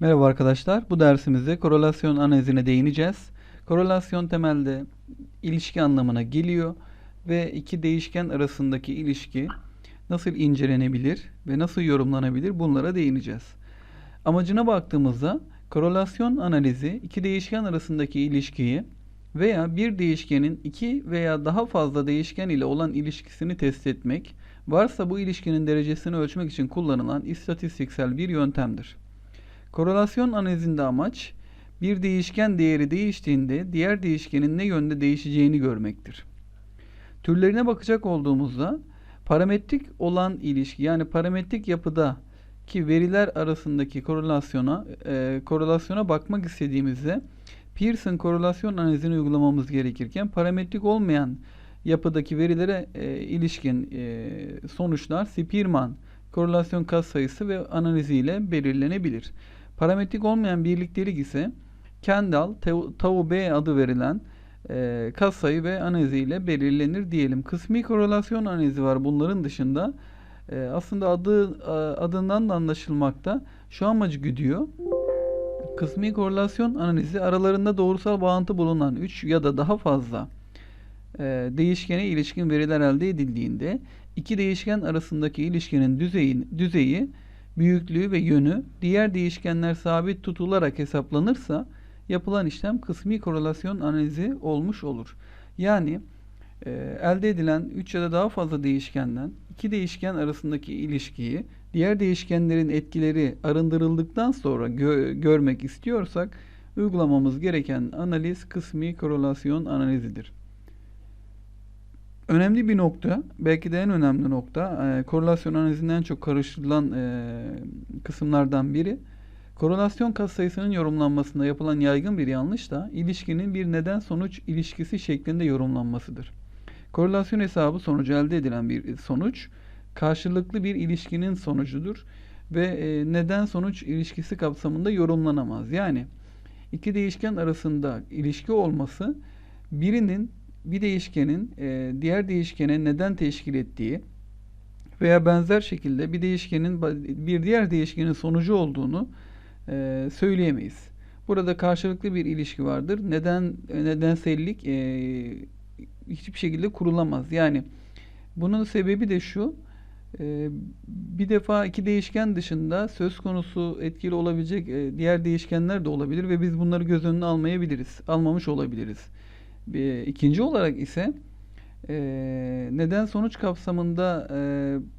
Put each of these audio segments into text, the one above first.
Merhaba arkadaşlar. Bu dersimizde korelasyon analizine değineceğiz. Korelasyon temelde ilişki anlamına geliyor ve iki değişken arasındaki ilişki nasıl incelenebilir ve nasıl yorumlanabilir bunlara değineceğiz. Amacına baktığımızda korelasyon analizi iki değişken arasındaki ilişkiyi veya bir değişkenin iki veya daha fazla değişken ile olan ilişkisini test etmek, varsa bu ilişkinin derecesini ölçmek için kullanılan istatistiksel bir yöntemdir. Korelasyon analizinde amaç bir değişken değeri değiştiğinde diğer değişkenin ne yönde değişeceğini görmektir. Türlerine bakacak olduğumuzda parametrik olan ilişki yani parametrik yapıda ki veriler arasındaki korelasyona e, korelasyona bakmak istediğimizde Pearson korelasyon analizini uygulamamız gerekirken parametrik olmayan yapıdaki verilere e, ilişkin e, sonuçlar Spearman korelasyon katsayısı ve analiziyle belirlenebilir. Parametrik olmayan birliktelik ise Kendall, Tau B adı verilen e, katsayı ve analizi ile belirlenir diyelim. Kısmi korelasyon analizi var bunların dışında. E, aslında adı adından da anlaşılmakta. Şu amacı güdüyor. Kısmi korelasyon analizi aralarında doğrusal bağıntı bulunan 3 ya da daha fazla e, değişkene ilişkin veriler elde edildiğinde iki değişken arasındaki ilişkinin düzeyi, düzeyi büyüklüğü ve yönü diğer değişkenler sabit tutularak hesaplanırsa yapılan işlem kısmi korelasyon analizi olmuş olur. Yani e, elde edilen 3 ya da daha fazla değişkenden iki değişken arasındaki ilişkiyi diğer değişkenlerin etkileri arındırıldıktan sonra gö görmek istiyorsak uygulamamız gereken analiz kısmi korelasyon analizidir. Önemli bir nokta, belki de en önemli nokta, e, korelasyon analizinden çok karıştırılan e, kısımlardan biri. Korelasyon katsayısının yorumlanmasında yapılan yaygın bir yanlış da ilişkinin bir neden-sonuç ilişkisi şeklinde yorumlanmasıdır. Korelasyon hesabı sonucu elde edilen bir sonuç, karşılıklı bir ilişkinin sonucudur ve e, neden-sonuç ilişkisi kapsamında yorumlanamaz. Yani iki değişken arasında ilişki olması birinin bir değişkenin e, diğer değişkene neden teşkil ettiği veya benzer şekilde bir değişkenin bir diğer değişkenin sonucu olduğunu e, söyleyemeyiz. Burada karşılıklı bir ilişki vardır. Neden nedensellik e, hiçbir şekilde kurulamaz. Yani bunun sebebi de şu. E, bir defa iki değişken dışında söz konusu etkili olabilecek e, diğer değişkenler de olabilir ve biz bunları göz önüne almayabiliriz. Almamış olabiliriz. İkinci olarak ise e, neden sonuç kapsamında e,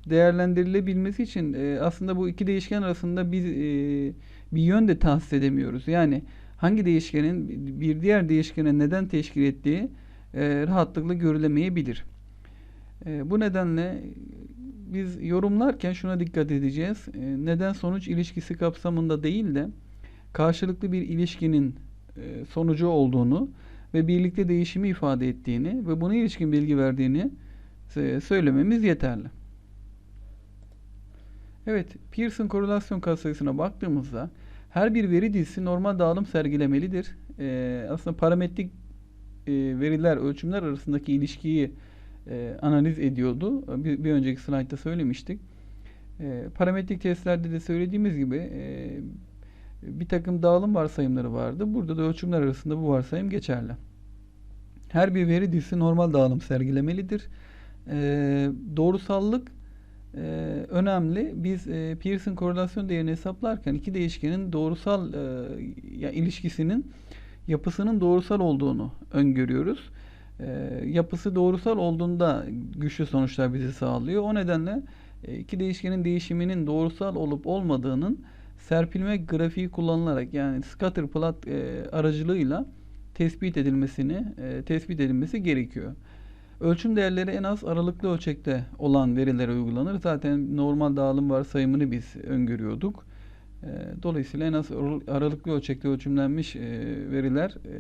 değerlendirilebilmesi için e, aslında bu iki değişken arasında bir e, bir yön de tahsis edemiyoruz. Yani hangi değişkenin bir diğer değişkene neden teşkil ettiği e, rahatlıkla görülemeyebilir. E, bu nedenle biz yorumlarken şuna dikkat edeceğiz. E, neden sonuç ilişkisi kapsamında değil de karşılıklı bir ilişkinin e, sonucu olduğunu ve birlikte değişimi ifade ettiğini ve buna ilişkin bilgi verdiğini söylememiz yeterli. Evet, Pearson korelasyon katsayısına baktığımızda her bir veri dizisi normal dağılım sergilemelidir. Ee, aslında parametrik e, veriler, ölçümler arasındaki ilişkiyi e, analiz ediyordu. Bir, bir önceki slaytta söylemiştik. E, parametrik testlerde de söylediğimiz gibi e, bir takım dağılım varsayımları vardı. Burada da ölçümler arasında bu varsayım geçerli. Her bir veri dizisi normal dağılım sergilemelidir. E, doğrusallık e, önemli. Biz e, Pearson korelasyon değerini hesaplarken iki değişkenin doğrusal e, ya, ilişkisinin yapısının doğrusal olduğunu öngörüyoruz. E, yapısı doğrusal olduğunda güçlü sonuçlar bizi sağlıyor. O nedenle e, iki değişkenin değişiminin doğrusal olup olmadığının serpilme grafiği kullanılarak yani scatter plot e, aracılığıyla tespit edilmesini e, tespit edilmesi gerekiyor. Ölçüm değerleri en az aralıklı ölçekte olan verilere uygulanır. Zaten normal dağılım varsayımını biz öngörüyorduk. E, dolayısıyla en az aralıklı ölçekte ölçümlenmiş e, veriler e,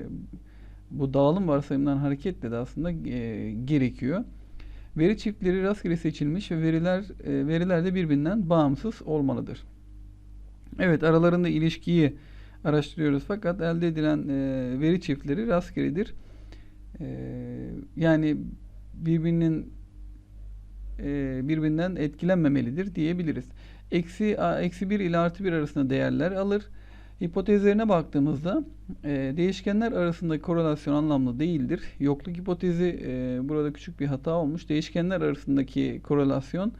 bu dağılım varsayımından hareketle de aslında e, gerekiyor. Veri çiftleri rastgele seçilmiş ve veriler e, veriler de birbirinden bağımsız olmalıdır. Evet aralarında ilişkiyi araştırıyoruz fakat elde edilen e, veri çiftleri rastgeledir. E, yani birbirinin e, birbirinden etkilenmemelidir diyebiliriz. Eksi, eksi 1 ile artı 1 arasında değerler alır. Hipotezlerine baktığımızda e, değişkenler arasındaki korelasyon anlamlı değildir. Yokluk hipotezi e, burada küçük bir hata olmuş. Değişkenler arasındaki korelasyon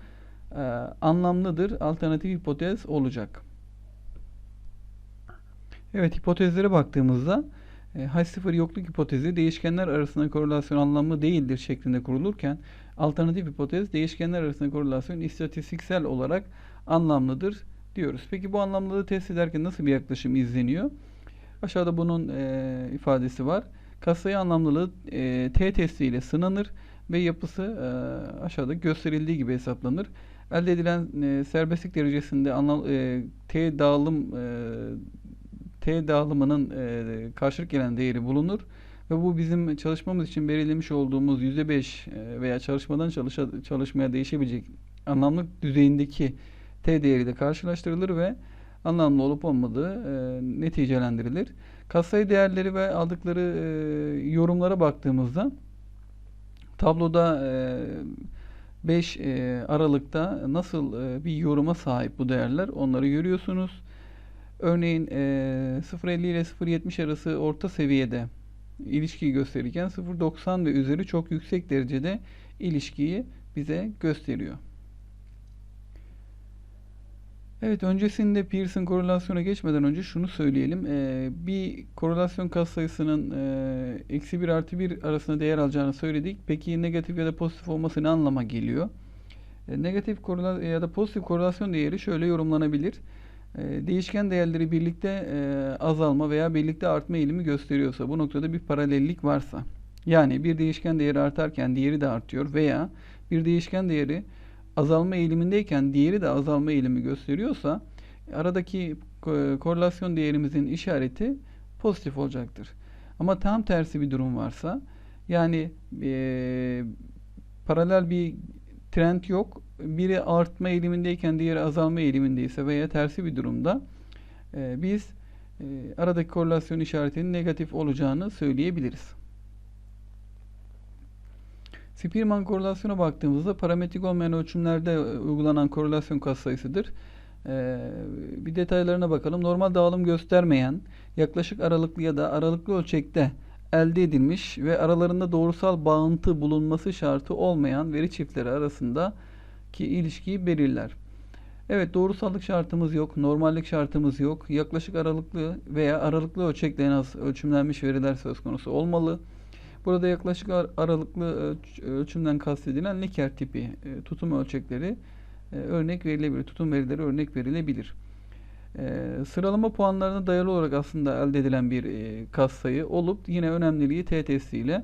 e, anlamlıdır. Alternatif hipotez olacak. Evet hipotezlere baktığımızda e, H0 yokluk hipotezi değişkenler arasında korelasyon anlamlı değildir şeklinde kurulurken alternatif hipotez değişkenler arasında korelasyon istatistiksel olarak anlamlıdır diyoruz. Peki bu anlamlılığı test ederken nasıl bir yaklaşım izleniyor? Aşağıda bunun e, ifadesi var. Katsayı anlamlılığı e, T testi ile sınanır ve yapısı e, aşağıda gösterildiği gibi hesaplanır. Elde edilen e, serbestlik derecesinde anlam, e, T dağılım e, T dağılımının e, karşılık gelen değeri bulunur ve bu bizim çalışmamız için belirlemiş olduğumuz %5 e, veya çalışmadan çalışa, çalışmaya değişebilecek anlamlık düzeyindeki T değeri de karşılaştırılır ve anlamlı olup olmadığı e, neticelendirilir. Katsayı değerleri ve aldıkları e, yorumlara baktığımızda tabloda e, 5 e, Aralık'ta nasıl e, bir yoruma sahip bu değerler onları görüyorsunuz. Örneğin e, 0.50 ile 0.70 arası orta seviyede ilişkiyi gösterirken 0.90 ve üzeri çok yüksek derecede ilişkiyi bize gösteriyor. Evet, öncesinde Pearson korelasyona geçmeden önce şunu söyleyelim. Ee, bir korelasyon katsayısının eksi 1 artı 1 arasında değer alacağını söyledik. Peki negatif ya da pozitif olması ne anlama geliyor? E, negatif korela ya da pozitif korelasyon değeri şöyle yorumlanabilir. Değişken değerleri birlikte e, azalma veya birlikte artma eğilimi gösteriyorsa, bu noktada bir paralellik varsa, yani bir değişken değeri artarken diğeri de artıyor veya bir değişken değeri azalma eğilimindeyken diğeri de azalma eğilimi gösteriyorsa aradaki korelasyon değerimizin işareti pozitif olacaktır. Ama tam tersi bir durum varsa yani e, paralel bir trend yok. Biri artma eğilimindeyken diğeri azalma eğilimindeyse veya tersi bir durumda e, biz e, aradaki korelasyon işaretinin negatif olacağını söyleyebiliriz. Spearman korelasyona baktığımızda parametrik olmayan ölçümlerde e, uygulanan korelasyon katsayısıdır. Ee, bir detaylarına bakalım. Normal dağılım göstermeyen, yaklaşık aralıklı ya da aralıklı ölçekte elde edilmiş ve aralarında doğrusal bağıntı bulunması şartı olmayan veri çiftleri arasında ki ilişkiyi belirler. Evet doğrusallık şartımız yok, normallik şartımız yok. Yaklaşık aralıklı veya aralıklı ölçekle en az ölçümlenmiş veriler söz konusu olmalı. Burada yaklaşık aralıklı ölçümden kastedilen Likert tipi e, tutum ölçekleri e, örnek verilebilir. Tutum verileri örnek verilebilir. E, sıralama puanlarına dayalı olarak aslında elde edilen bir katsayı olup yine önemliliği T testiyle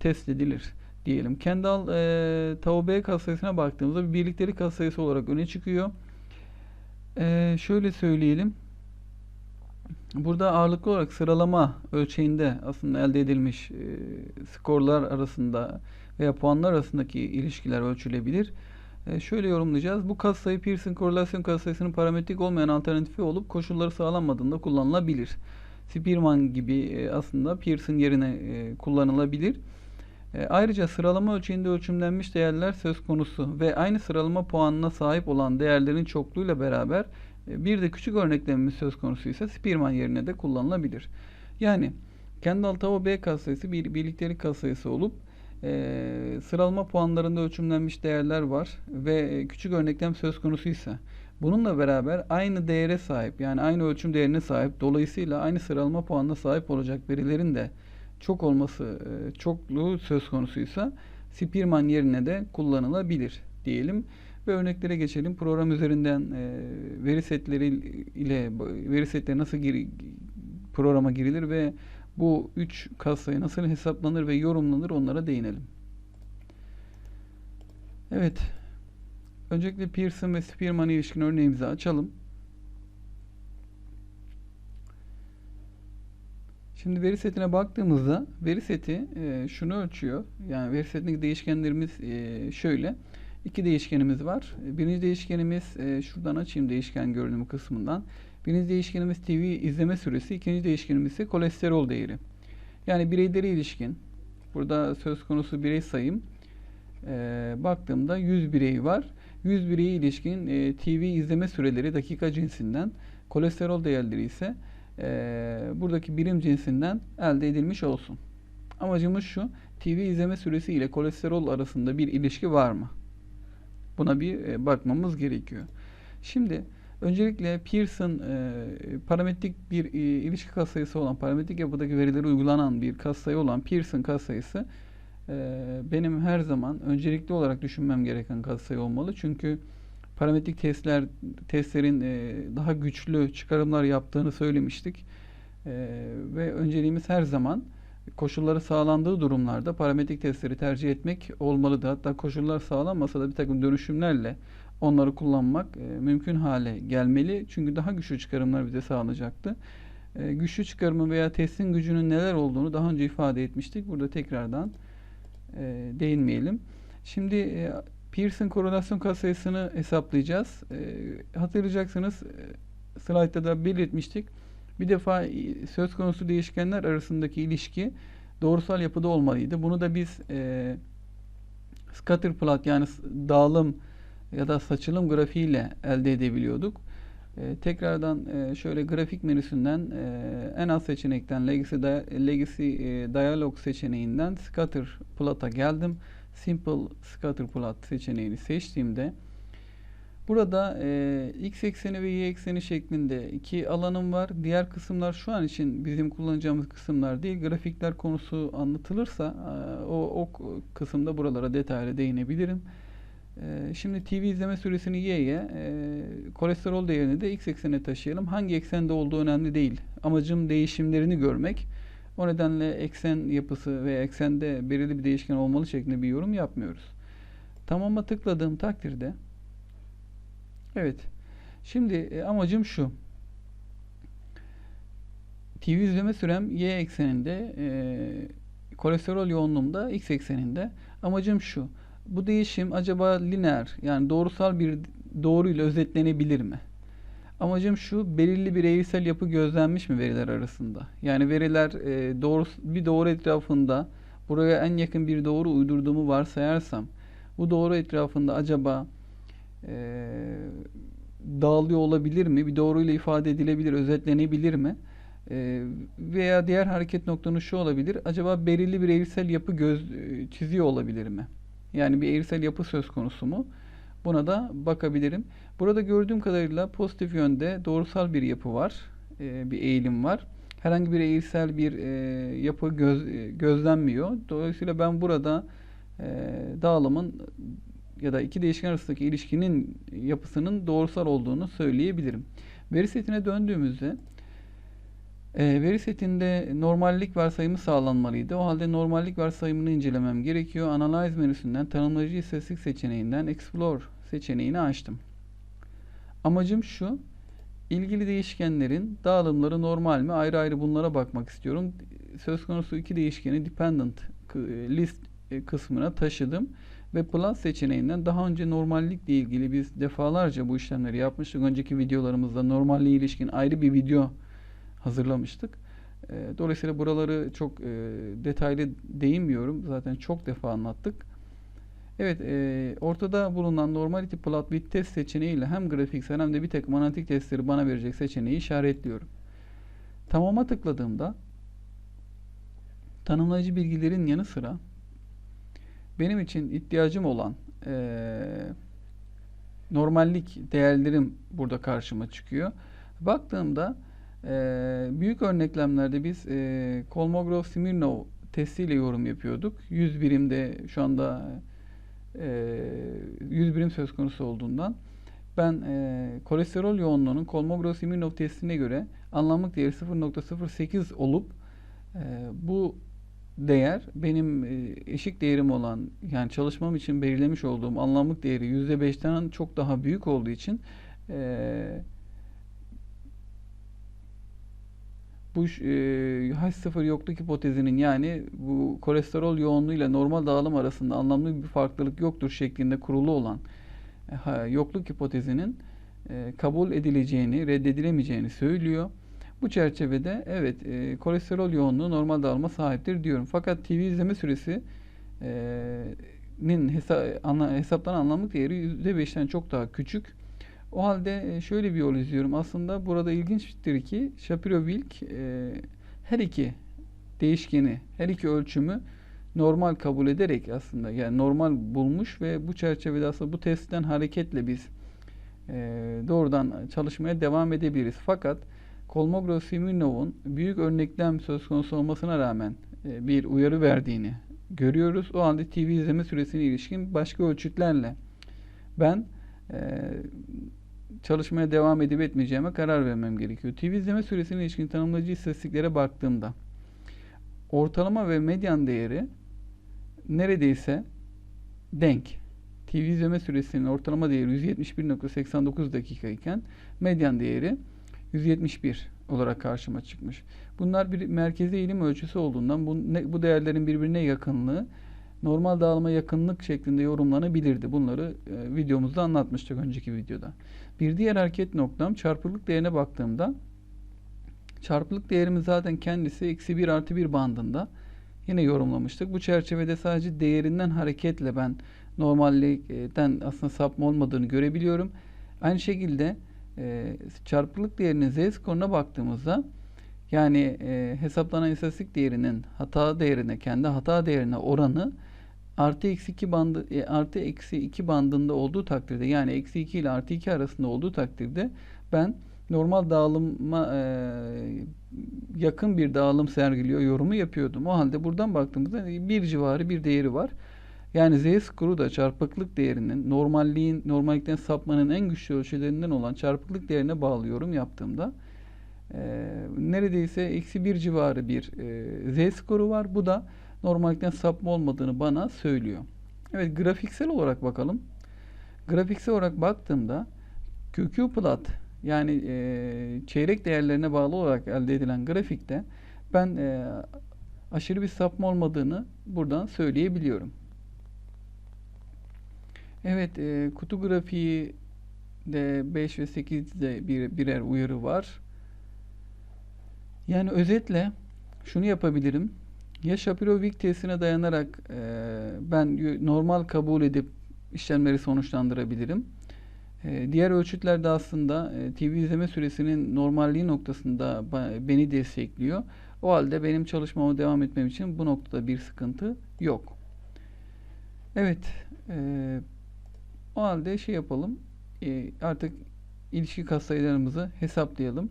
test edilir diyelim. Kendall e, Tau B katsayısına baktığımızda bir birlikleri katsayısı olarak öne çıkıyor. şöyle söyleyelim. Burada ağırlıklı olarak sıralama ölçeğinde aslında elde edilmiş e, skorlar arasında veya puanlar arasındaki ilişkiler ölçülebilir. E, şöyle yorumlayacağız. Bu katsayı Pearson korelasyon katsayısının parametrik olmayan alternatifi olup koşulları sağlanmadığında kullanılabilir. Spearman gibi e, aslında Pearson yerine e, kullanılabilir. E, ayrıca sıralama ölçeğinde ölçümlenmiş değerler söz konusu ve aynı sıralama puanına sahip olan değerlerin çokluğuyla beraber e, bir de küçük örneklememiz söz konusu ise Spearman yerine de kullanılabilir. Yani Kendall Tavo B katsayısı bir birliktelik katsayısı olup e, sıralama puanlarında ölçümlenmiş değerler var ve küçük örneklem söz konusu ise bununla beraber aynı değere sahip yani aynı ölçüm değerine sahip dolayısıyla aynı sıralama puanına sahip olacak verilerin de çok olması e, çokluğu söz konusuysa Spearman yerine de kullanılabilir diyelim ve örneklere geçelim. Program üzerinden e, veri setleri ile veri setleri nasıl gir, programa girilir ve bu üç katsayı nasıl hesaplanır ve yorumlanır onlara değinelim. Evet. Öncelikle Pearson ve Spearman ilişkin örneğimizi açalım. Şimdi veri setine baktığımızda veri seti e, şunu ölçüyor. Yani veri setindeki değişkenlerimiz e, şöyle. İki değişkenimiz var. Birinci değişkenimiz e, şuradan açayım değişken görünümü kısmından. Birinci değişkenimiz TV izleme süresi. ikinci değişkenimiz ise kolesterol değeri. Yani bireylere ilişkin burada söz konusu birey sayım e, baktığımda 100 birey var. 100 bireye ilişkin e, TV izleme süreleri dakika cinsinden Kolesterol değerleri ise e, buradaki birim cinsinden elde edilmiş olsun. Amacımız şu, TV izleme süresi ile kolesterol arasında bir ilişki var mı? Buna bir e, bakmamız gerekiyor. Şimdi öncelikle Pearson e, parametrik bir e, ilişki katsayısı olan, parametrik yapıdaki verileri uygulanan bir katsayı olan Pearson katsayısı e, benim her zaman öncelikli olarak düşünmem gereken katsayı olmalı. Çünkü parametrik testler testlerin e, daha güçlü çıkarımlar yaptığını söylemiştik. E, ve önceliğimiz her zaman koşulları sağlandığı durumlarda parametrik testleri tercih etmek olmalıdır. Hatta koşullar sağlanmasa da bir takım dönüşümlerle onları kullanmak e, mümkün hale gelmeli. Çünkü daha güçlü çıkarımlar bize sağlayacaktı. E, güçlü çıkarımı veya testin gücünün neler olduğunu daha önce ifade etmiştik. Burada tekrardan e, değinmeyelim. Şimdi e, Pearson korelasyon katsayısını hesaplayacağız. E, hatırlayacaksınız e, slaytta da belirtmiştik. Bir defa e, söz konusu değişkenler arasındaki ilişki doğrusal yapıda olmalıydı. Bunu da biz e, scatter plot yani dağılım ya da saçılım grafiğiyle elde edebiliyorduk. E, tekrardan e, şöyle grafik menüsünden e, en alt seçenekten Legacy, Legacy e, Dialog seçeneğinden Scatter Plot'a geldim. Simple Scatter Plot seçeneğini seçtiğimde burada e, x ekseni ve y ekseni şeklinde iki alanım var. Diğer kısımlar şu an için bizim kullanacağımız kısımlar değil. Grafikler konusu anlatılırsa e, o, o kısımda buralara detaylı değinebilirim. E, şimdi TV izleme süresini y'ye, e, kolesterol değerini de x eksene taşıyalım. Hangi eksende olduğu önemli değil. Amacım değişimlerini görmek. O nedenle eksen yapısı ve eksende belirli bir değişken olmalı şeklinde bir yorum yapmıyoruz. Tamama tıkladığım takdirde evet şimdi e, amacım şu TV izleme sürem y ekseninde e, kolesterol yoğunluğumda x ekseninde amacım şu bu değişim acaba lineer yani doğrusal bir doğruyla özetlenebilir mi? Amacım şu, belirli bir eğrisel yapı gözlenmiş mi veriler arasında? Yani veriler e, doğru, bir doğru etrafında buraya en yakın bir doğru uydurduğumu varsayarsam bu doğru etrafında acaba e, dağılıyor olabilir mi? Bir doğruyla ifade edilebilir, özetlenebilir mi? E, veya diğer hareket noktanın şu olabilir. Acaba belirli bir eğrisel yapı göz e, çiziyor olabilir mi? Yani bir eğrisel yapı söz konusu mu? Buna da bakabilirim. Burada gördüğüm kadarıyla pozitif yönde doğrusal bir yapı var. E, bir eğilim var. Herhangi bir eğrisel bir e, yapı göz, e, gözlenmiyor. Dolayısıyla ben burada e, dağılımın ya da iki değişken arasındaki ilişkinin yapısının doğrusal olduğunu söyleyebilirim. Veri setine döndüğümüzde e, veri setinde normallik varsayımı sağlanmalıydı. O halde normallik varsayımını incelemem gerekiyor. Analyze menüsünden tanımlayıcı istatistik seçeneğinden Explore seçeneğini açtım. Amacım şu. ilgili değişkenlerin dağılımları normal mi? Ayrı ayrı bunlara bakmak istiyorum. Söz konusu iki değişkeni dependent list e, kısmına taşıdım ve plus seçeneğinden daha önce normallikle ilgili biz defalarca bu işlemleri yapmıştık. Önceki videolarımızda normalliğe ilişkin ayrı bir video hazırlamıştık. E, dolayısıyla buraları çok e, detaylı değinmiyorum. Zaten çok defa anlattık. Evet, e, ortada bulunan Normality Plot with Test seçeneğiyle hem grafiksel hem de bir takım analitik testleri bana verecek seçeneği işaretliyorum. Tamama tıkladığımda tanımlayıcı bilgilerin yanı sıra benim için ihtiyacım olan e, normallik değerlerim burada karşıma çıkıyor. Baktığımda e, büyük örneklemlerde biz e, Kolmogorov-Smirnov testiyle yorum yapıyorduk. 100 birimde şu anda 100 birim söz konusu olduğundan ben e, kolesterol yoğunluğunun Kolmogorov-Smirnov testine göre anlamlık değeri 0.08 olup e, bu değer benim e, eşik değerim olan yani çalışmam için belirlemiş olduğum anlamlık değeri %5'ten çok daha büyük olduğu için e, bu e, H0 yokluk hipotezinin yani bu kolesterol yoğunluğuyla normal dağılım arasında anlamlı bir farklılık yoktur şeklinde kurulu olan e, yokluk hipotezinin e, kabul edileceğini, reddedilemeyeceğini söylüyor. Bu çerçevede evet e, kolesterol yoğunluğu normal dağılıma sahiptir diyorum. Fakat TV izleme süresi e, nin hesa, anla, hesaplanan anlamlık değeri %5'ten çok daha küçük. O halde e, şöyle bir yol izliyorum. Aslında burada ilginçtir ki Shapiro-Wilk e, her iki değişkeni, her iki ölçümü normal kabul ederek aslında yani normal bulmuş ve bu çerçevede aslında bu testten hareketle biz e, doğrudan çalışmaya devam edebiliriz. Fakat Kolmogorov-Smirnov'un büyük örneklem söz konusu olmasına rağmen e, bir uyarı verdiğini görüyoruz. O halde TV izleme süresine ilişkin başka ölçütlerle ben e, çalışmaya devam edip etmeyeceğime karar vermem gerekiyor. TV izleme süresine ilişkin tanımlayıcı istatistiklere baktığımda ortalama ve medyan değeri neredeyse denk. TV izleme süresinin ortalama değeri 171.89 dakika iken medyan değeri 171 olarak karşıma çıkmış. Bunlar bir merkezi eğilim ölçüsü olduğundan bu, ne, bu değerlerin birbirine yakınlığı normal dağılıma yakınlık şeklinde yorumlanabilirdi. Bunları e, videomuzda anlatmıştık önceki videoda. Bir diğer hareket noktam çarpıklık değerine baktığımda çarpıklık değerimiz zaten kendisi eksi 1 artı 1 bandında yine yorumlamıştık. Bu çerçevede sadece değerinden hareketle ben normallikten aslında sapma olmadığını görebiliyorum. Aynı şekilde e, çarpıklık değerinin z skoruna baktığımızda yani e, hesaplanan istatistik değerinin hata değerine, kendi hata değerine oranı artı eksi 2 bandı e, artı eksi 2 bandında olduğu takdirde yani eksi 2 ile artı 2 arasında olduğu takdirde ben normal dağılıma e, yakın bir dağılım sergiliyor yorumu yapıyordum. O halde buradan baktığımızda bir civarı bir değeri var. Yani z skoru da çarpıklık değerinin normalliğin normallikten sapmanın en güçlü ölçülerinden olan çarpıklık değerine bağlıyorum yaptığımda e, neredeyse eksi bir civarı bir e, z skoru var. Bu da normallikten sapma olmadığını bana söylüyor. Evet grafiksel olarak bakalım. Grafiksel olarak baktığımda QQ plot yani e, çeyrek değerlerine bağlı olarak elde edilen grafikte ben e, aşırı bir sapma olmadığını buradan söyleyebiliyorum. Evet, e, kutu grafiği de 5 ve 8'de bir, birer uyarı var. Yani özetle şunu yapabilirim. Ya Shapiro-Wilk testine dayanarak e, ben normal kabul edip işlemleri sonuçlandırabilirim. E, diğer ölçütlerde aslında e, TV izleme süresinin normalliği noktasında beni destekliyor. O halde benim çalışmama devam etmem için bu noktada bir sıkıntı yok. Evet, e, o halde şey yapalım. E, artık ilişki katsayılarımızı hesaplayalım.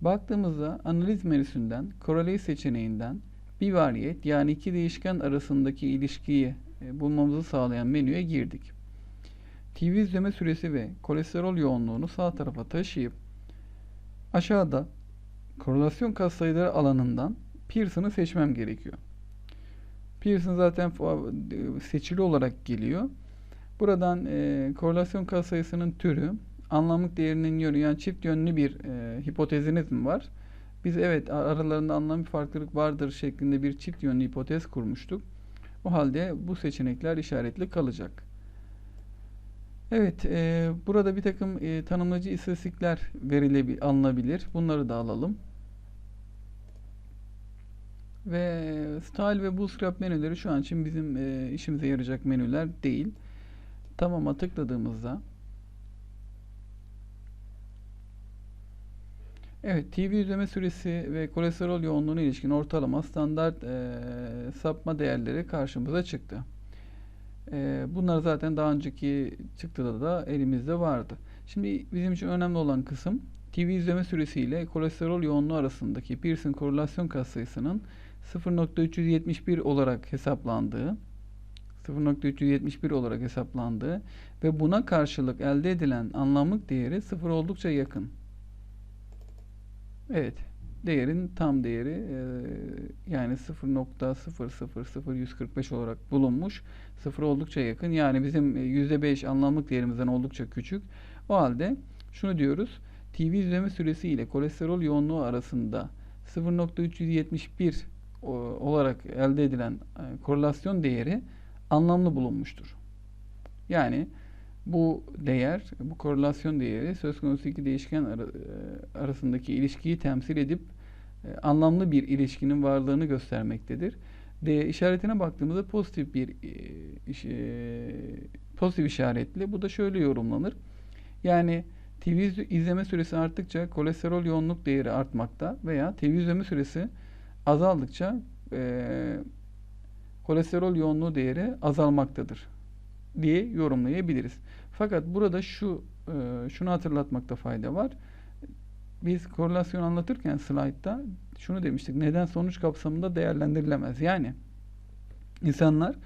Baktığımızda analiz menüsünden korelay seçeneğinden bir variyet yani iki değişken arasındaki ilişkiyi e, bulmamızı sağlayan menüye girdik. TV izleme süresi ve kolesterol yoğunluğunu sağ tarafa taşıyıp aşağıda korelasyon katsayıları alanından Pearson'ı seçmem gerekiyor. Pearson zaten seçili olarak geliyor. Buradan e, korelasyon katsayısının türü, anlamlık değerinin yönü yani çift yönlü bir e, hipoteziniz mi var? Biz evet aralarında anlam bir farklılık vardır şeklinde bir çift yönlü hipotez kurmuştuk. O halde bu seçenekler işaretli kalacak. Evet, e, burada bir takım e, tanımlayıcı istatistikler verilebilir, alınabilir. Bunları da alalım. Ve style ve bootstrap menüleri şu an için bizim e, işimize yarayacak menüler değil. Tamam'a tıkladığımızda Evet, TV izleme süresi ve kolesterol yoğunluğuna ilişkin ortalama standart e, sapma değerleri karşımıza çıktı. E, bunlar zaten daha önceki çıktıda da elimizde vardı. Şimdi bizim için önemli olan kısım TV izleme süresi ile kolesterol yoğunluğu arasındaki Pearson korelasyon katsayısının 0.371 olarak hesaplandığı 0.371 olarak hesaplandığı ve buna karşılık elde edilen anlamlık değeri 0 oldukça yakın. Evet. Değerin tam değeri e, yani 0.000145 olarak bulunmuş. 0 oldukça yakın. Yani bizim %5 anlamlık değerimizden oldukça küçük. O halde şunu diyoruz. TV izleme süresi ile kolesterol yoğunluğu arasında 0.371 olarak elde edilen korelasyon değeri anlamlı bulunmuştur. Yani bu değer, bu korelasyon değeri söz konusu iki değişken e, arasındaki ilişkiyi temsil edip e, anlamlı bir ilişkinin varlığını göstermektedir. D işaretine baktığımızda pozitif bir e, pozitif işaretli. Bu da şöyle yorumlanır. Yani TV iz- izleme süresi arttıkça kolesterol yoğunluk değeri artmakta veya TV izleme süresi azaldıkça eee, kolesterol yoğunluğu değeri azalmaktadır diye yorumlayabiliriz. Fakat burada şu eee, şunu hatırlatmakta fayda var. Biz korelasyon anlatırken slaytta şunu demiştik. Neden sonuç kapsamında değerlendirilemez. Yani insanlar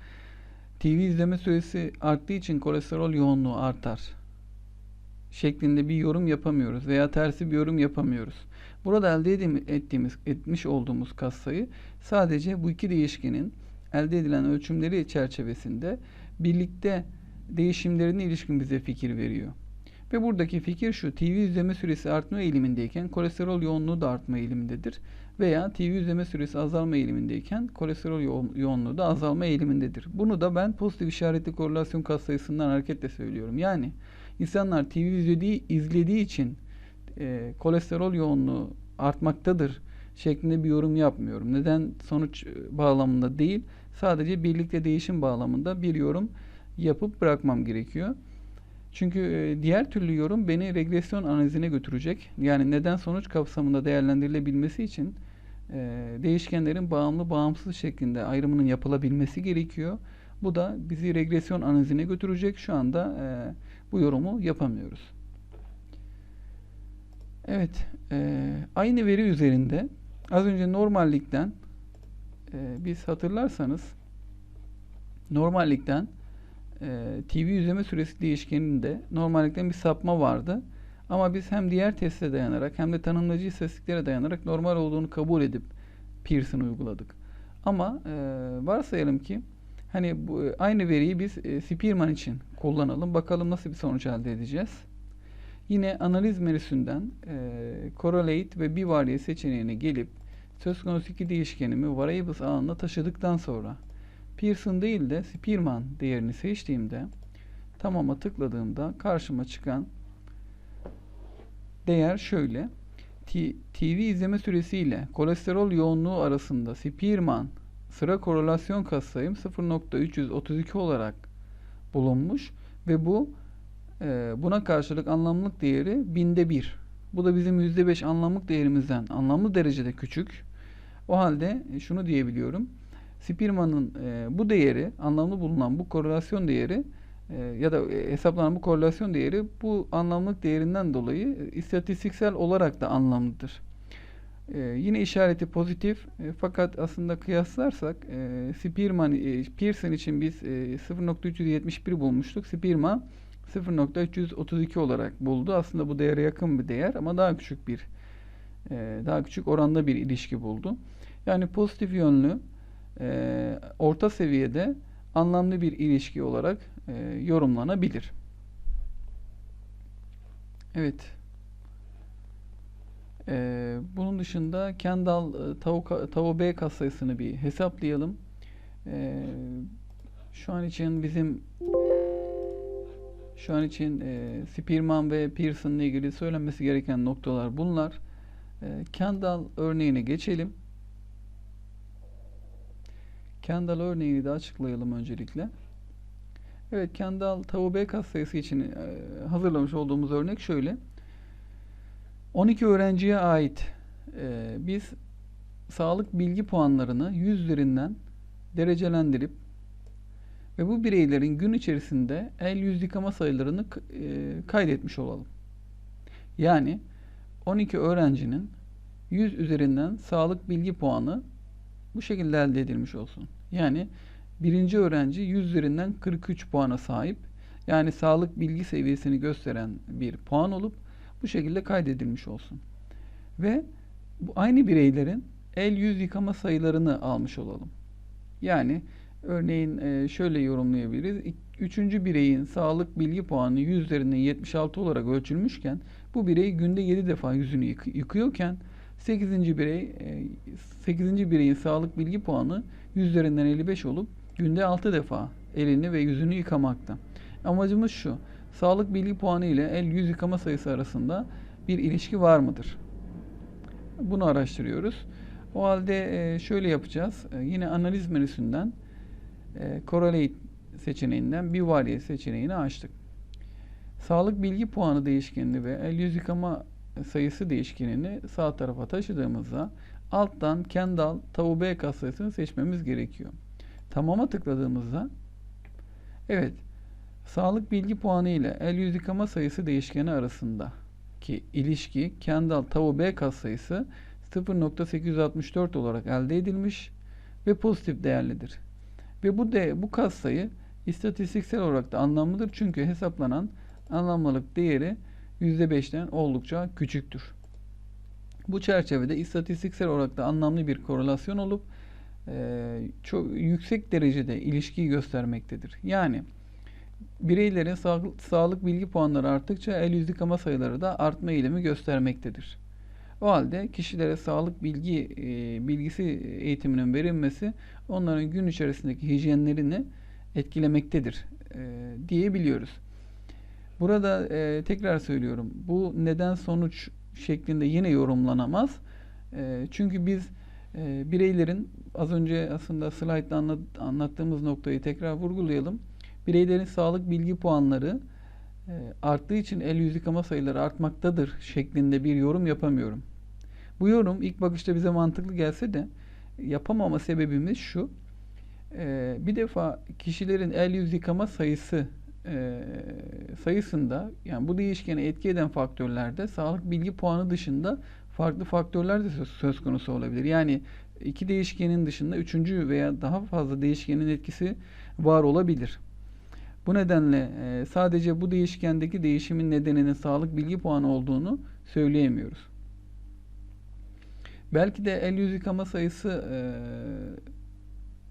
TV izleme süresi arttığı için kolesterol yoğunluğu artar şeklinde bir yorum yapamıyoruz veya tersi bir yorum yapamıyoruz. Burada elde ettiğimiz, etmiş olduğumuz katsayı sadece bu iki değişkenin elde edilen ölçümleri çerçevesinde birlikte değişimlerine ilişkin bize fikir veriyor. Ve buradaki fikir şu, TV izleme süresi artma eğilimindeyken kolesterol yoğunluğu da artma eğilimindedir. Veya TV izleme süresi azalma eğilimindeyken kolesterol yoğun- yoğunluğu da azalma eğilimindedir. Bunu da ben pozitif işaretli korelasyon katsayısından hareketle söylüyorum. Yani insanlar TV izlediği, izlediği için e, kolesterol yoğunluğu artmaktadır şeklinde bir yorum yapmıyorum. Neden sonuç e, bağlamında değil, sadece birlikte değişim bağlamında bir yorum yapıp bırakmam gerekiyor. Çünkü e, diğer türlü yorum beni regresyon analizine götürecek. Yani neden sonuç kapsamında değerlendirilebilmesi için e, değişkenlerin bağımlı bağımsız şeklinde ayrımının yapılabilmesi gerekiyor. Bu da bizi regresyon analizine götürecek. Şu anda e, bu yorumu yapamıyoruz. Evet, aynı veri üzerinde az önce normallikten e, biz hatırlarsanız normallikten e, TV izleme süresi değişkeninde normallikten bir sapma vardı. Ama biz hem diğer teste dayanarak hem de tanımlayıcı istatistiklere dayanarak normal olduğunu kabul edip Pearson uyguladık. Ama e, varsayalım ki hani bu aynı veriyi biz e, Spearman için kullanalım. Bakalım nasıl bir sonuç elde edeceğiz. Yine analiz menüsünden e, correlate ve bivariate seçeneğine gelip söz konusu iki değişkenimi variables alanına taşıdıktan sonra Pearson değil de Spearman değerini seçtiğimde tamama tıkladığımda karşıma çıkan değer şöyle. T- TV izleme süresi ile kolesterol yoğunluğu arasında Spearman sıra korelasyon katsayım 0.332 olarak bulunmuş ve bu e, buna karşılık anlamlık değeri binde bir. Bu da bizim %5 anlamlık değerimizden anlamlı derecede küçük. O halde şunu diyebiliyorum. Spearman'ın e, bu değeri, anlamlı bulunan bu korelasyon değeri e, ya da e, hesaplanan bu korelasyon değeri bu anlamlık değerinden dolayı e, istatistiksel olarak da anlamlıdır. E, yine işareti pozitif e, fakat aslında kıyaslarsak e, Spearman, e, Pearson için biz e, 0.371 bulmuştuk. Spearman 0.332 olarak buldu. Aslında bu değere yakın bir değer ama daha küçük bir e, daha küçük oranda bir ilişki buldu. Yani pozitif yönlü e, orta seviyede anlamlı bir ilişki olarak e, yorumlanabilir. Evet. E, bunun dışında Kendall e, tavuk tavuk B katsayısını bir hesaplayalım. E, şu an için bizim şu an için e, Spearman ve Pearson ile ilgili söylenmesi gereken noktalar bunlar. E, Kendall örneğine geçelim. Kendall örneğini de açıklayalım öncelikle. Evet, Kendall Tau B katsayısı için e, hazırlamış olduğumuz örnek şöyle. 12 öğrenciye ait e, biz sağlık bilgi puanlarını 100 üzerinden derecelendirip ve bu bireylerin gün içerisinde el yüz yıkama sayılarını e, kaydetmiş olalım. Yani 12 öğrencinin 100 üzerinden sağlık bilgi puanı bu şekilde elde edilmiş olsun. Yani birinci öğrenci 100 üzerinden 43 puana sahip. Yani sağlık bilgi seviyesini gösteren bir puan olup bu şekilde kaydedilmiş olsun. Ve bu aynı bireylerin el yüz yıkama sayılarını almış olalım. Yani örneğin e, şöyle yorumlayabiliriz. Üçüncü bireyin sağlık bilgi puanı 100 üzerinden 76 olarak ölçülmüşken bu birey günde 7 defa yüzünü yıkıyorken 8. birey 8. bireyin sağlık bilgi puanı 100 üzerinden 55 olup günde 6 defa elini ve yüzünü yıkamakta. Amacımız şu. Sağlık bilgi puanı ile el yüz yıkama sayısı arasında bir ilişki var mıdır? Bunu araştırıyoruz. O halde şöyle yapacağız. Yine analiz menüsünden correlate seçeneğinden bir variye seçeneğini açtık. Sağlık bilgi puanı değişkenini ve el yüz yıkama sayısı değişkenini sağ tarafa taşıdığımızda alttan Kendall tavu B katsayısını seçmemiz gerekiyor. Tamama tıkladığımızda evet sağlık bilgi puanı ile el yüz yıkama sayısı değişkeni arasındaki ilişki Kendall tavu B katsayısı 0.864 olarak elde edilmiş ve pozitif değerlidir. Ve bu de bu katsayı istatistiksel olarak da anlamlıdır çünkü hesaplanan anlamlılık değeri %5'ten oldukça küçüktür. Bu çerçevede istatistiksel olarak da anlamlı bir korelasyon olup e, çok yüksek derecede ilişkiyi göstermektedir. Yani bireylerin sağlık, sağlık bilgi puanları arttıkça el yüz yıkama sayıları da artma eğilimi göstermektedir. O halde kişilere sağlık bilgi e, bilgisi eğitiminin verilmesi onların gün içerisindeki hijyenlerini etkilemektedir e, diyebiliyoruz. Burada e, tekrar söylüyorum. Bu neden sonuç şeklinde yine yorumlanamaz. E, çünkü biz e, bireylerin az önce aslında slaytta anlat, anlattığımız noktayı tekrar vurgulayalım. Bireylerin sağlık bilgi puanları e, arttığı için el yüz yıkama sayıları artmaktadır şeklinde bir yorum yapamıyorum. Bu yorum ilk bakışta bize mantıklı gelse de yapamama sebebimiz şu. E, bir defa kişilerin el yüz yıkama sayısı e, sayısında yani bu değişkeni etki eden faktörlerde sağlık bilgi puanı dışında farklı faktörler de söz, söz konusu olabilir. Yani iki değişkenin dışında üçüncü veya daha fazla değişkenin etkisi var olabilir. Bu nedenle e, sadece bu değişkendeki değişimin nedeninin sağlık bilgi puanı olduğunu söyleyemiyoruz. Belki de el yüz yıkama sayısı e,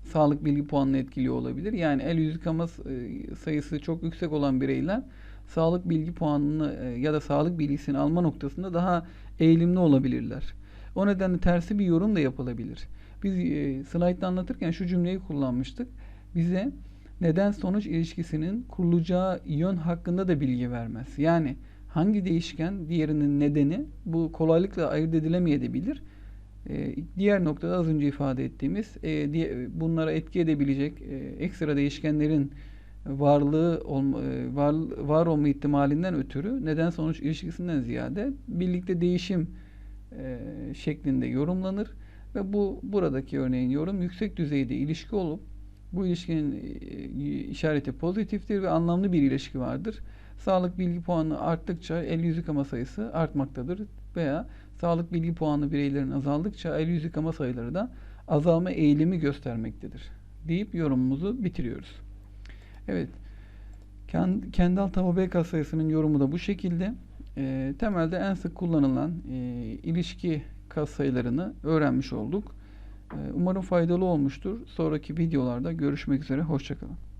sağlık bilgi puanını etkiliyor olabilir. Yani el yüz yıkama e, sayısı çok yüksek olan bireyler sağlık bilgi puanını e, ya da sağlık bilgisini alma noktasında daha eğilimli olabilirler. O nedenle tersi bir yorum da yapılabilir. Biz e, slaytta anlatırken şu cümleyi kullanmıştık. Bize neden sonuç ilişkisinin kurulacağı yön hakkında da bilgi vermez. Yani hangi değişken diğerinin nedeni bu kolaylıkla ayırt edilemeyebilir. Ee, diğer noktada az önce ifade ettiğimiz e, bunlara etki edebilecek e, ekstra değişkenlerin varlığı e, var, var olma ihtimalinden ötürü neden sonuç ilişkisinden ziyade birlikte değişim şeklinde yorumlanır ve bu buradaki örneğin yorum yüksek düzeyde ilişki olup bu ilişkinin işareti pozitiftir ve anlamlı bir ilişki vardır. Sağlık bilgi puanı arttıkça el yüz yıkama sayısı artmaktadır veya sağlık bilgi puanı bireylerin azaldıkça el yüz yıkama sayıları da azalma eğilimi göstermektedir deyip yorumumuzu bitiriyoruz. Evet. Kendall Tavo kas sayısının yorumu da bu şekilde. E, temelde en sık kullanılan e, ilişki kas sayılarını öğrenmiş olduk. E, umarım faydalı olmuştur. Sonraki videolarda görüşmek üzere. Hoşçakalın.